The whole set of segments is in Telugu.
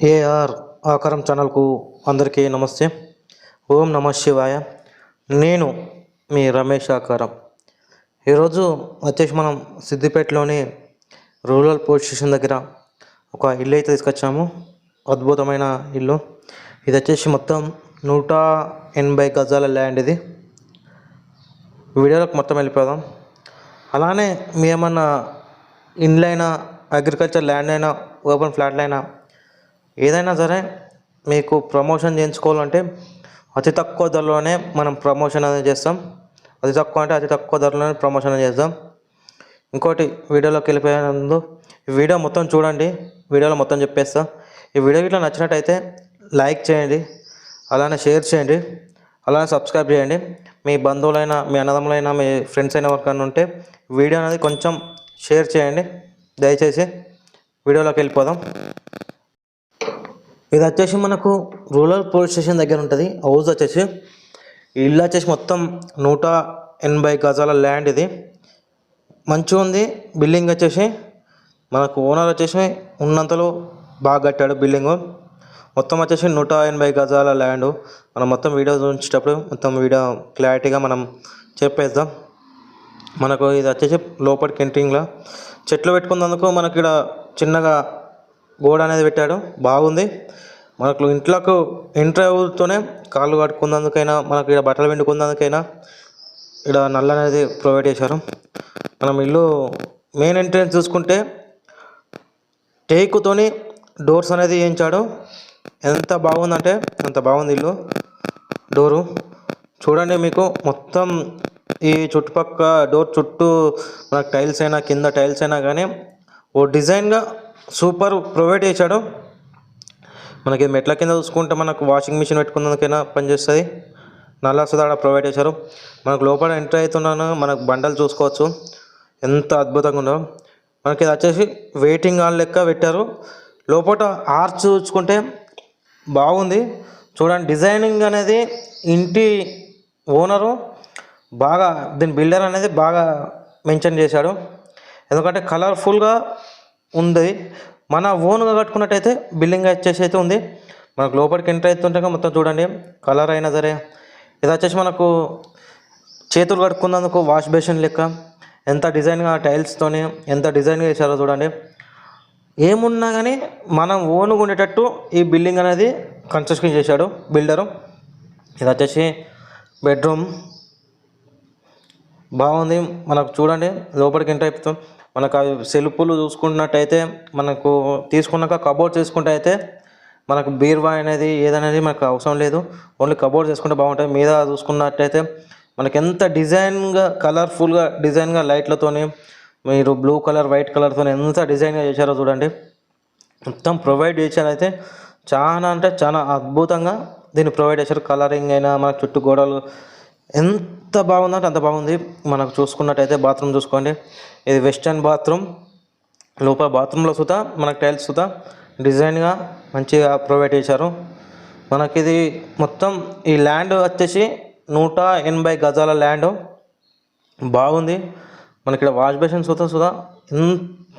ఏఆర్ ఆకారం ఛానల్కు అందరికీ నమస్తే. ఓం నమ శివాయ. నేను మీ రమేష్ ఆకారం. ఈరోజు వచ్చేసి మనం సిద్దిపేటలోని రూరల్ పోలీస్ స్టేషన్ దగ్గర ఒక ఇల్లు అయితే తీసుకొచ్చాము. అద్భుతమైన ఇల్లు. ఇది వచ్చేసి మొత్తం నూట ఎనభై గజాల ల్యాండ్ ఇది. వీడియోలకు మొత్తం వెళ్ళిపోదాం. అలానే మీ ఏమన్నా ఇండ్లైనా అగ్రికల్చర్ ల్యాండ్ అయినా ఓపెన్ ఫ్లాట్లు అయినా ఏదైనా సరే మీకు ప్రమోషన్ చేయించుకోవాలంటే అతి తక్కువ ధరలోనే మనం ప్రమోషన్ అనేది చేస్తాం. అతి తక్కువ అంటే అతి తక్కువ ధరలోనే ప్రమోషన్ అనేది చేస్తాం. ఇంకోటి వీడియోలోకి వెళ్ళిపోయే ముందు ఈ వీడియో మొత్తం చూడండి. వీడియోలో మొత్తం చెప్పేస్తా. ఈ వీడియో ఇట్లా నచ్చినట్టయితే లైక్ చేయండి. అలానే షేర్ చేయండి. అలానే సబ్స్క్రైబ్ చేయండి. మీ బంధువులైనా మీ అన్నదమ్ములైనా మీ ఫ్రెండ్స్ అయిన ఎవరికైనా ఉంటే వీడియో అనేది కొంచెం షేర్ చేయండి. దయచేసి వీడియోలోకి వెళ్ళిపోదాం. ఇది వచ్చేసి మనకు రూరల్ పోలీస్ స్టేషన్ దగ్గర ఉంటుంది. హౌస్ వచ్చేసి ఇల్లు వచ్చేసి మొత్తం నూట ఎనభై గజాల ల్యాండ్ ఇది. మంచిగా ఉంది. బిల్డింగ్ వచ్చేసి మనకు ఓనర్ వచ్చేసి ఉన్నంతలో బాగా కట్టాడు బిల్డింగ్. మొత్తం వచ్చేసి నూట ఎనభై గజాల ల్యాండ్. మనం మొత్తం వీడియో చూపించేటప్పుడు మొత్తం వీడియో క్లారిటీగా మనం చెప్పేద్దాం. మనకు ఇది వచ్చేసి లోపలికి ఎంట్రింగ్లో చెట్లు పెట్టుకున్నందుకు మనకి ఇక్కడ చిన్నగా గోడ అనేది పెట్టాడు. బాగుంది. మనకు ఇంట్లోకి ఎంటర్ అవుతూనే కాళ్ళు కట్టుకున్నందుకైనా మనకి ఇక్కడ బట్టలు పిండుకున్నందుకైనా ఇక్కడ నల్ల అనేది ప్రొవైడ్ చేశారు. మనం ఇల్లు మెయిన్ ఎంట్రన్స్ చూసుకుంటే టేకుతోని డోర్స్ అనేది వేయించాడు. ఎంత బాగుందంటే అంత బాగుంది ఇల్లు డోరు. చూడండి మీకు మొత్తం ఈ చుట్టుపక్క డోర్ చుట్టూ మనకు టైల్స్ అయినా కింద టైల్స్ అయినా కానీ ఓ డిజైన్గా సూపర్ ప్రొవైడ్ చేశాడు. మనకి మెట్ల కింద చూసుకుంటే మనకు వాషింగ్ మిషన్ పెట్టుకున్నందుకైనా పనిచేస్తుంది నల్ల సుధాడ ప్రొవైడ్ చేశారు. మనకు లోపల ఎంటర్ అవుతున్నాను. మనకు బండలు చూసుకోవచ్చు. ఎంత అద్భుతంగా ఉందో. మనకి ఇది వచ్చేసి వెయిటింగ్ హాల్ లెక్క పెట్టారు. లోపల ఆర్చ్ చూసుకుంటే బాగుంది. చూడండి డిజైనింగ్ అనేది ఇంటి ఓనరు బాగా దీని బిల్డర్ అనేది బాగా మెన్షన్ చేశాడు. ఎందుకంటే కలర్ఫుల్గా ఉంది. మన ఓన్గా కట్టుకున్నట్టయితే బిల్డింగ్ వచ్చేసి అయితే ఉంది. మనకు లోపలికి ఎంటర్ అవుతుంటే మొత్తం చూడండి కలర్ అయినా సరే. ఇది వచ్చేసి మనకు చేతులు కట్టుకున్నందుకు వాష్ బేసిన్ లెక్క. ఎంత డిజైన్గా టైల్స్తోని ఎంత డిజైన్గా వేసారో చూడండి. ఏమున్నా కానీ మనం ఓనుగా ఉండేటట్టు ఈ బిల్డింగ్ అనేది కన్స్ట్రక్షన్ చేశాడు బిల్డరు ఇది వచ్చేసి బెడ్రూమ్ బాగుంది. మనకు చూడండి లోపలికి ఎంటర్ అయిపోతాం మనకు అవి సెల్ఫ్లు చూసుకున్నట్టయితే మనకు తీసుకున్నాక కబోర్డ్ చేసుకుంటే అయితే మనకు బీర్వా అనేది ఏదనేది మనకు అవసరం లేదు. ఓన్లీ కబోర్డ్ చేసుకుంటే బాగుంటుంది. మీద చూసుకున్నట్టయితే మనకి ఎంత డిజైన్గా కలర్ఫుల్గా డిజైన్గా లైట్లతోని మీరు బ్లూ కలర్ వైట్ కలర్తో ఎంత డిజైన్గా చేశారో చూడండి. మొత్తం ప్రొవైడ్ చేశారైతే అయితే చాలా అంటే చాలా అద్భుతంగా దీన్ని ప్రొవైడ్ చేశారు. కలరింగ్ అయినా మన చుట్టూ గోడలు ఎంత బాగుందంటే అంత బాగుంది. మనకు చూసుకున్నట్టయితే బాత్రూమ్ చూసుకోండి. ఇది వెస్టర్న్ బాత్రూమ్. లోపల బాత్రూంలో సుతా మనకు టైల్స్ సుతా. డిజైన్గా మంచిగా ప్రొవైడ్ చేశారు. మనకి ఇది మొత్తం ఈ ల్యాండ్ వచ్చేసి నూట ఎనభై గజాల ల్యాండ్. బాగుంది. మనకి ఇక్కడ వాష్ బేసిన్ సుతా సుతా.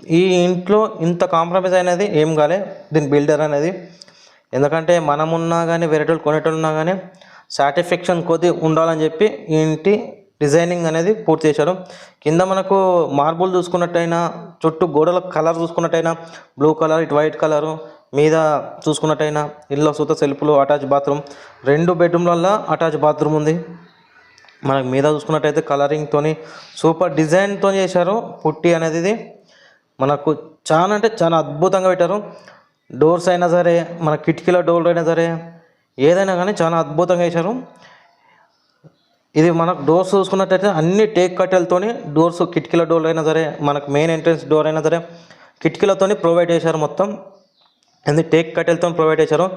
ఈ ఇంట్లో ఇంత కాంప్రమైజ్ అనేది ఏం కాలే. దీని బిల్డర్ అనేది. ఎందుకంటే మనమున్నా కానీ వేరేటోళ్ళు కొనేటోళ్ళు ఉన్నా కానీ సాటిస్ఫాక్షన్ కొద్ది ఉండాలని చెప్పి ఇంటి డిజైనింగ్ అనేది పూర్తి చేశారు. కింద మనకు మార్బుల్ చూసుకున్నట్టయినా చుట్టూ గోడల కలర్ చూసుకున్నట్టయినా బ్లూ కలర్ ఇటు వైట్ కలరు మీద చూసుకున్నట్టయినా ఇల్లు సూత సెల్ఫ్లు అటాచ్ బాత్రూమ్ రెండు బెడ్రూమ్లల్లో అటాచ్ బాత్రూమ్ ఉంది. మనకు మీద చూసుకున్నట్టయితే కలరింగ్తోని సూపర్ డిజైన్తో చేశారు. పుట్టి అనేది ఇది మనకు చాలా అంటే చాలా అద్భుతంగా పెట్టారు. డోర్స్ అయినా సరే మన కిటికీల డోర్లు అయినా సరే ఏదైనా కానీ చాలా అద్భుతంగా వేశారు ఇది మనకు డోర్స్ చూసుకున్నట్టయితే అన్ని టేక్ కట్టెలతోని డోర్స్ కిటికీల డోర్లు అయినా సరే మనకు మెయిన్ ఎంట్రన్స్ డోర్ అయినా సరే కిటికీలతోని ప్రొవైడ్ చేశారు మొత్తం. ఇది టేక్ కట్టెలతో ప్రొవైడ్ చేశారు.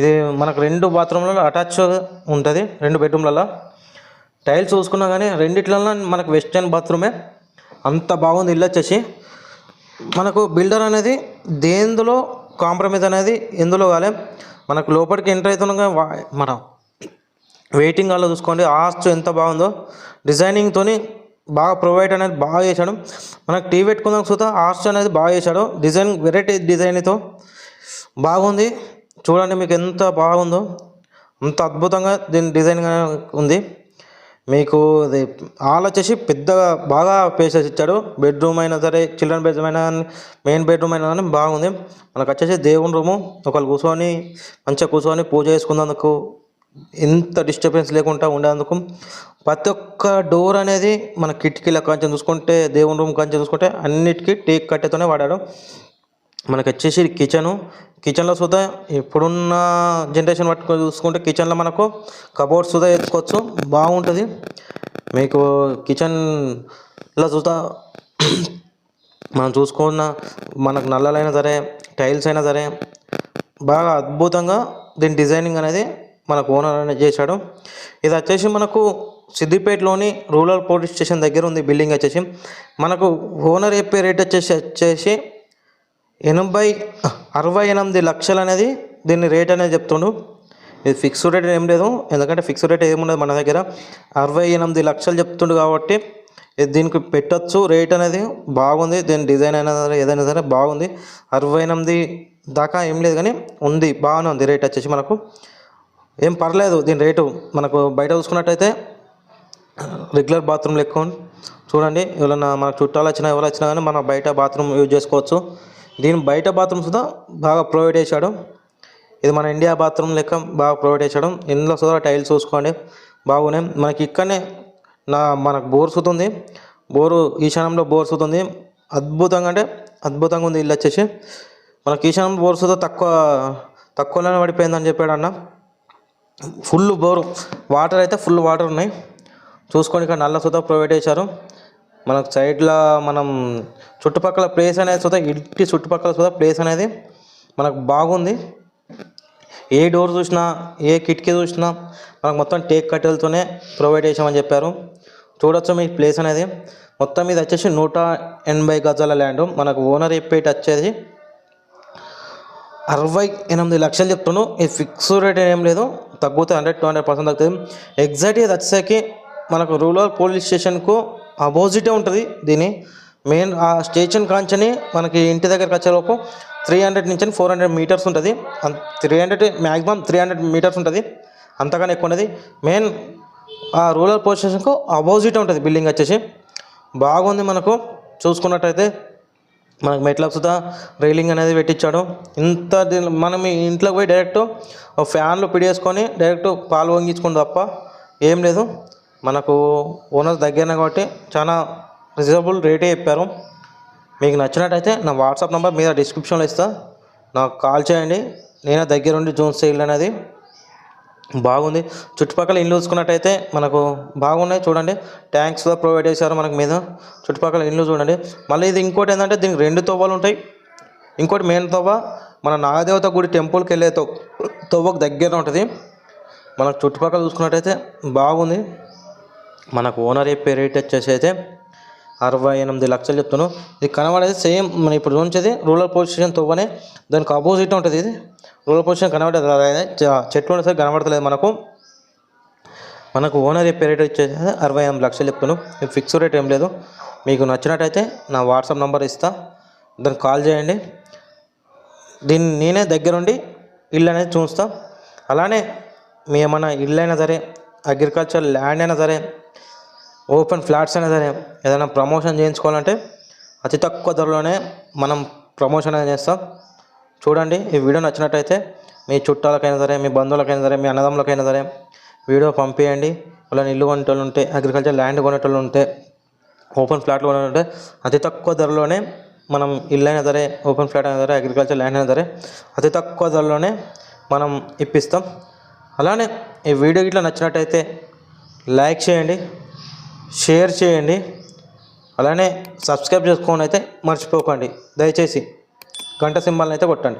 ఇది మనకు రెండు బాత్రూమ్లలో అటాచ్ ఉంటుంది రెండు బెడ్రూమ్లలో టైల్స్ చూసుకున్నా కానీ రెండిట్లలో మనకు వెస్టర్న్ బాత్రూమే అంత బాగుంది ఇల్లు వచ్చేసి. మనకు బిల్డర్ అనేది దేందులో కాంప్రమైజ్ అనేది ఎందులో కాలే. మనకు లోపలికి ఎంటర్ అవుతున్నాగా మనం మన వెయిటింగ్ హాల్లో చూసుకోండి ఆస్ట్ ఎంత బాగుందో. డిజైనింగ్తోని బాగా ప్రొవైడ్ అనేది బాగా చేశాడు. మనకు టీవీ పెట్టుకుందాం చూస్తే ఆస్ట్ అనేది బాగా చేశాడు. డిజైన్ వెరైటీ డిజైన్తో బాగుంది. చూడండి మీకు ఎంత బాగుందో. అంత అద్భుతంగా దీని డిజైన్గా ఉంది. మీకు అది హాల్ వచ్చేసి పెద్దగా బాగా ప్లేసెస్ ఇచ్చాడు. బెడ్రూమ్ అయినా సరే చిల్డ్రన్ బెడ్రూమ్ అయినా కానీ మెయిన్ బెడ్రూమ్ అయినా కానీ బాగుంది. మనకు వచ్చేసి దేవుని రూము. ఒకళ్ళు కూర్చొని మంచిగా కూర్చొని పూజ చేసుకున్నందుకు ఎంత డిస్టర్బెన్స్ లేకుండా ఉండేందుకు ప్రతి ఒక్క డోర్ అనేది మన కిటికీల కాంచెం చూసుకుంటే దేవుని రూమ్ కాంచెం చూసుకుంటే అన్నిటికీ టేక్ కట్టెతోనే వాడాడు. మనకు వచ్చేసి కిచెను. కిచెన్లో సుధా ఇప్పుడున్న జనరేషన్ పట్టుకొని చూసుకుంటే కిచెన్లో మనకు కబోర్డ్స్ సుధా ఎత్తుకోవచ్చు బాగుంటుంది. మీకు కిచెన్లో సుధా మనం చూసుకున్న మనకు నల్లలైనా సరే టైల్స్ అయినా సరే బాగా అద్భుతంగా దీని డిజైనింగ్ అనేది మనకు ఓనర్ అనేది చేశాడు. ఇది వచ్చేసి మనకు సిద్దిపేటలోని రూరల్ పోలీస్ స్టేషన్ దగ్గర ఉంది బిల్డింగ్ వచ్చేసి. మనకు ఓనర్ చెప్పే రేట్ వచ్చేసి వచ్చేసి ఎనభై అరవై ఎనిమిది లక్షలు అనేది దీన్ని రేట్ అనేది చెప్తుండు. ఇది ఫిక్స్డ్ రేట్ ఏం లేదు. ఎందుకంటే ఫిక్స్డ్ రేట్ ఏముండదు మన దగ్గర. అరవై ఎనిమిది లక్షలు చెప్తుండు కాబట్టి ఇది దీనికి పెట్టచ్చు. రేట్ అనేది బాగుంది. దీని డిజైన్ అయినా సరే ఏదైనా సరే బాగుంది. అరవై ఎనిమిది దాకా ఏం లేదు కానీ ఉంది. బాగానే ఉంది రేట్ వచ్చేసి మనకు. ఏం పర్లేదు. దీని రేటు మనకు బయట చూసుకున్నట్టయితే రెగ్యులర్ బాత్రూమ్ లెక్క చూడండి. ఎవరైనా మనకు చుట్టాలు వచ్చినా ఎవరు వచ్చినా కానీ మన బయట బాత్రూమ్ యూజ్ చేసుకోవచ్చు. దీని బయట బాత్రూమ్ కూడా బాగా ప్రొవైడ్ చేశాడు. ఇది మన ఇండియా బాత్రూమ్ లెక్క బాగా ప్రొవైడ్ చేశాడు. ఇందులో సుధా టైల్స్ చూసుకోండి. బాగున్నాయి. మనకి ఇక్కడనే నా మనకు బోర్ సుతుంది. బోరు ఈశాన్యంలో బోర్ సుతుంది. అద్భుతంగా అంటే అద్భుతంగా ఉంది ఇల్లు వచ్చేసి. మనకి ఈశాన్యంలో బోర్ సుత తక్కువ తక్కువలోనే పడిపోయిందని చెప్పాడు అన్న. ఫుల్ బోరు వాటర్ అయితే ఫుల్ వాటర్ ఉన్నాయి. చూసుకొని ఇక్కడ నల్ల సుత ప్రొవైడ్ చేశారు. మనకు సైడ్లో మనం చుట్టుపక్కల ప్లేస్ అనేది చూద్దాం ఇంటి చుట్టుపక్కల చూద్దాం ప్లేస్ అనేది మనకు బాగుంది. ఏ డోర్ చూసినా ఏ కిటికీ చూసినా మనకు మొత్తం టేక్ కట్టెలతోనే ప్రొవైడ్ చేసామని చెప్పారు. చూడొచ్చు మీ ప్లేస్ అనేది. మొత్తం ఇది వచ్చేసి నూట ఎనభై గజాల ల్యాండ్. మనకు ఓనర్ చెప్పేటి వచ్చేది అరవై ఎనిమిది లక్షలు చెప్తున్నాను ఇది ఫిక్స్ రేట్ ఏం లేదు. తగ్గుతుంది హండ్రెడ్ టూ హండ్రెడ్ పర్సెంట్ తగ్గుతుంది. ఎగ్జాక్ట్గా ఇది వచ్చేసరికి మనకు రూరల్ పోలీస్ స్టేషన్కు అపోజిటే ఉంటుంది దీని. మెయిన్ ఆ స్టేషన్ కాంచని మనకి ఇంటి దగ్గరకు వచ్చేలోపు త్రీ హండ్రెడ్ నుంచి ఫోర్ హండ్రెడ్ మీటర్స్ ఉంటుంది. Three hundred maximum three hundred metres ఉంటుంది. అంతగానే ఎక్కువ ఉన్నది మెయిన్ ఆ రూరల్ పోలీస్ స్టేషన్కు అపోజిట్ ఉంటుంది బిల్డింగ్ వచ్చేసి. బాగుంది మనకు. చూసుకున్నట్టయితే మనకు మెట్లకు సుధా రైలింగ్ అనేది పెట్టించాడు. ఇంత మనం ఇంట్లో ఇంట్లోకి పోయి డైరెక్ట్ ఫ్యాన్లు పిడేసుకొని డైరెక్ట్ పాలు వంగించుకోండి తప్ప ఏం లేదు. మనకు ఓనర్స్ దగ్గరనే కాబట్టి చాలా రిజనబుల్ రేటే చెప్పారు. మీకు నచ్చినట్టయితే నా వాట్సాప్ నెంబర్ మీద డిస్క్రిప్షన్లో ఇస్తా. నాకు కాల్ చేయండి. నేనే దగ్గరుండి జోన్ సేల్ అనేది బాగుంది. చుట్టుపక్కల ఇల్లు చూసుకున్నట్టయితే మనకు బాగున్నాయి చూడండి. ట్యాంక్స్ కూడా ప్రొవైడ్ చేశారు మనకు మీద. చుట్టుపక్కల ఇల్లు చూడండి. మళ్ళీ ఇది ఇంకోటి ఏంటంటే దీనికి రెండు తవ్వలు ఉంటాయి. ఇంకోటి మెయిన్ తవ్వ మన నాగదేవత గుడి టెంపుల్కి వెళ్ళే తవ్వకు దగ్గర ఉంటుంది. మనకు చుట్టుపక్కల చూసుకున్నట్టయితే బాగుంది. మనకు ఓనర్ చెప్పే రేట్ వచ్చేసి అయితే అరవై ఎనిమిది లక్షలు చెప్తాను ఇది కనబడేది సేమ్ మన ఇప్పుడు చూంచేది రూరల్ పోలీస్ స్టేషన్ తవ్వనే దానికి ఆపోజిట్ ఉంటుంది ఇది. రూరల్ పోలీస్ స్టేషన్ కనబడేది చెట్లు ఉండే సరే కనబడతలేదు మనకు. మనకు ఓనర్ చెప్పే రేట్ వచ్చేసి అరవై ఎనిమిది లక్షలు చెప్తాను ఇది ఫిక్స్ రేట్ ఏం లేదు. మీకు నచ్చినట్టయితే నా వాట్సాప్ నెంబర్ ఇస్తా. దానికి కాల్ చేయండి. దీన్ని నేనే దగ్గరుండి ఇల్లు అనేది చూస్తాం. అలానే మీ ఏమైనా ఇల్లు అయినా సరే అగ్రికల్చర్ ల్యాండ్ అయినా సరే ఓపెన్ ఫ్లాట్స్ అయినా సరే ఏదైనా ప్రమోషన్ చేయించుకోవాలంటే అతి తక్కువ ధరలోనే మనం ప్రమోషన్ అనేది చేస్తాం. చూడండి ఈ వీడియో నచ్చినట్టయితే మీ చుట్టాలకైనా సరే మీ బంధువులకైనా సరే మీ అన్నదమ్ములకైనా సరే వీడియో పంపించండి వాళ్ళని ఇల్లు కొనేటోళ్ళు ఉంటే అగ్రికల్చర్ ల్యాండ్ కొనేటోళ్ళు ఉంటే ఓపెన్ ఫ్లాట్లు కొనాలంటే అతి తక్కువ ధరలోనే మనం ఇల్లు అయినా సరే ఓపెన్ ఫ్లాట్ అయినా సరే అగ్రికల్చర్ ల్యాండ్ అయినా సరే అతి తక్కువ ధరలోనే మనం ఇప్పిస్తాం. అలానే ఈ వీడియో ఇట్లా నచ్చినట్టయితే లైక్ చేయండి. షేర్ చేయండి. అలానే సబ్స్క్రైబ్ చేసుకోని అయితే మర్చిపోకండి. దయచేసి గంట సింబల్ని అయితే కొట్టండి.